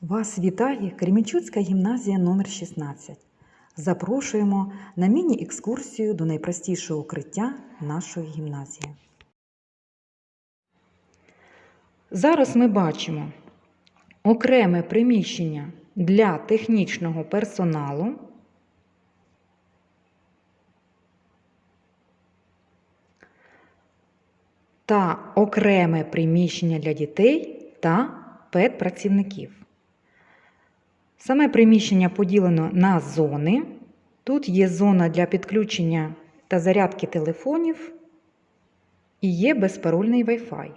Вас вітає Кремінчуцька гімназія номер 16 Запрошуємо на міні-екскурсію до найпростішого укриття нашої гімназії. Зараз ми бачимо окреме приміщення для технічного персоналу. Та окреме приміщення для дітей та педпрацівників. Саме приміщення поділено на зони. Тут є зона для підключення та зарядки телефонів і є безпарольний Wi-Fi.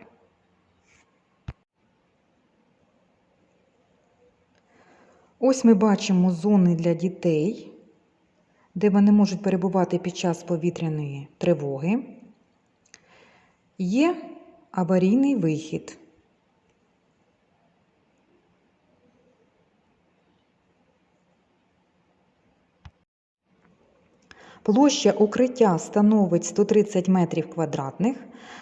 Ось ми бачимо зони для дітей, де вони можуть перебувати під час повітряної тривоги. Є аварійний вихід. Площа укриття становить 130 метрів квадратних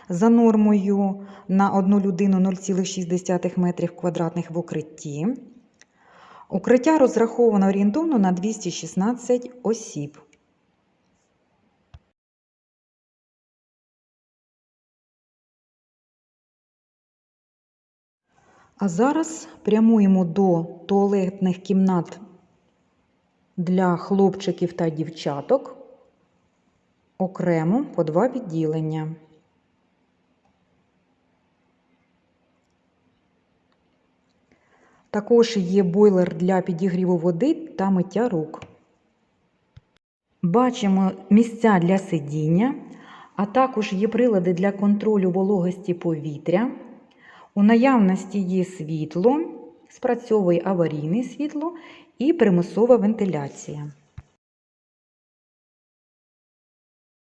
за нормою на одну людину 0,6 метрів квадратних в укритті. Укриття розраховано орієнтовно на 216 осіб. А зараз прямуємо до туалетних кімнат для хлопчиків та дівчаток окремо по два відділення. Також є бойлер для підігріву води та миття рук. Бачимо місця для сидіння, а також є прилади для контролю вологості повітря. У наявності є світло, спрацьовує аварійне світло і примусова вентиляція.